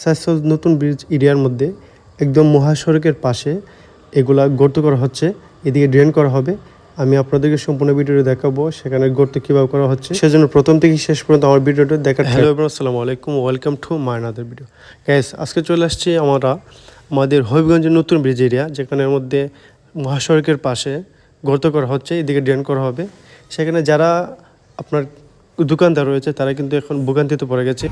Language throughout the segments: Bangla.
স্বাস্থ্য নতুন ব্রিজ এরিয়ার মধ্যে একদম মহাসড়কের পাশে এগুলা গর্ত করা হচ্ছে। এদিকে ড্রেন করা হবে। আমি আপনাদেরকে সম্পূর্ণ ভিডিওটা দেখাবো সেখানে গর্ত কীভাবে করা হচ্ছে। সেজন্য প্রথম থেকে শেষ পর্যন্ত আমার ভিডিওটা দেখার হ্যালো আসসালামু আলাইকুম। Welcome to my another video guys আজকে চলে আসছি আমরা আমাদের হবিগঞ্জের নতুন ব্রিজ এরিয়া যেখানের মধ্যে মহাসড়কের পাশে গর্ত করা হচ্ছে। এদিকে ড্রেন করা হবে। সেখানে যারা আপনার দোকানদার রয়েছে তারা কিন্তু এখন ভোগান্তিতে পড়ে গেছে।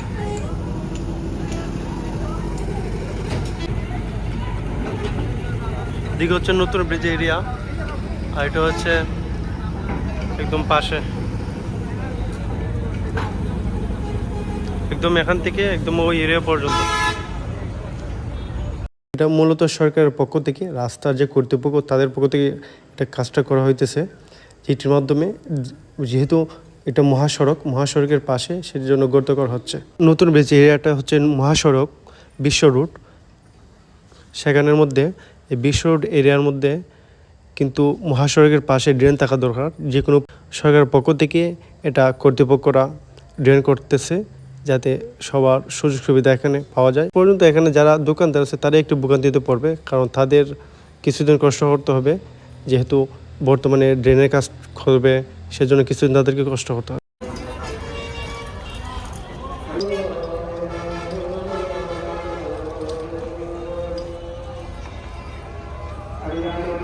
দিকে হচ্ছে নতুন ব্রিজ এরিয়া, আর এটা হচ্ছে একদম পাশে। একদম এখান থেকে একদম ওই এরিয়া পর্যন্ত। এটা মূলত সরকারের পক্ষ থেকে রাস্তার যে কর্তৃপক্ষ, তাদের পক্ষ থেকে এটা কাজটা করা হইতেছে, যেটির মাধ্যমে যেহেতু এটা মহাসড়ক, মহাসড়কের পাশে সেটির জন্য গর্ত করা হচ্ছে। নতুন ব্রিজ এরিয়াটা হচ্ছে মহাসড়ক, বিশ্ব রুট। সেখানের মধ্যে এই বিশ রোড এরিয়ার মধ্যে কিন্তু মহাসড়কের পাশে ড্রেন থাকা দরকার। যে কোনো সরকারের পক্ষ থেকে এটা কর্তৃপক্ষরা ড্রেন করতেছে যাতে সবার সুযোগ সুবিধা এখানে পাওয়া যায়। পর্যন্ত এখানে যারা দোকানদার আছে তারা একটু ভোগান্তিতে পড়বে, কারণ তাদের কিছুদিন কষ্ট করতে হবে। যেহেতু বর্তমানে ড্রেনের কাজ করবে, সেজন্য কিছুদিন তাদেরকে কষ্ট করতে হবে। അറിയാനുള്ള